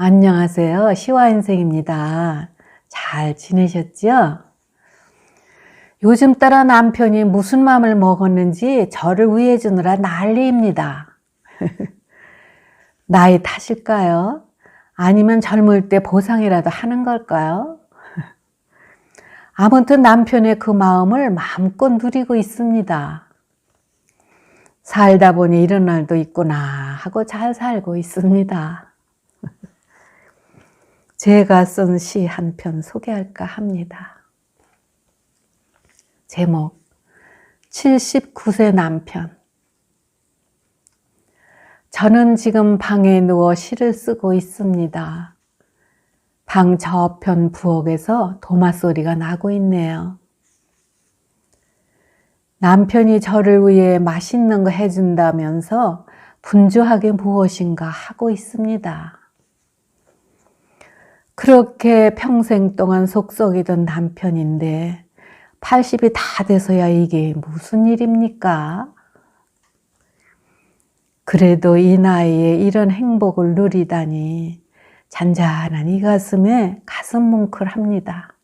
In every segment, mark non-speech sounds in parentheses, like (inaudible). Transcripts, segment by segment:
안녕하세요. 시와인생입니다. 잘 지내셨죠? 요즘 따라 남편이 무슨 마음을 먹었는지 저를 위해 주느라 난리입니다. (laughs) 나이 탓일까요? 아니면 젊을 때 보상이라도 하는 걸까요? (laughs) 아무튼 남편의 그 마음을 마음껏 누리고 있습니다. 살다 보니 이런 날도 있구나 하고 잘 살고 있습니다. 제가 쓴 시 한 편 소개할까 합니다. 제목 79세 남편 저는 지금 방에 누워 시를 쓰고 있습니다. 방 저편 부엌에서 도마 소리가 나고 있네요. 남편이 저를 위해 맛있는 거 해준다면서 분주하게 무엇인가 하고 있습니다. 그렇게 평생 동안 속썩이던 남편인데 80이 다 돼서야 이게 무슨 일입니까? 그래도 이 나이에 이런 행복을 누리다니 잔잔한 이 가슴에 가슴 뭉클합니다.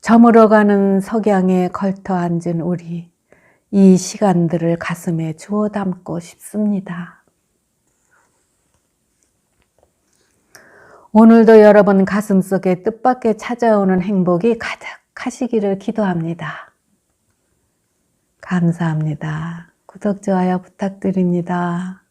저물어가는 석양에 걸터 앉은 우리 이 시간들을 가슴에 주워 담고 싶습니다. 오늘도 여러분 가슴 속에 뜻밖의 찾아오는 행복이 가득하시기를 기도합니다. 감사합니다. 구독, 좋아요 부탁드립니다.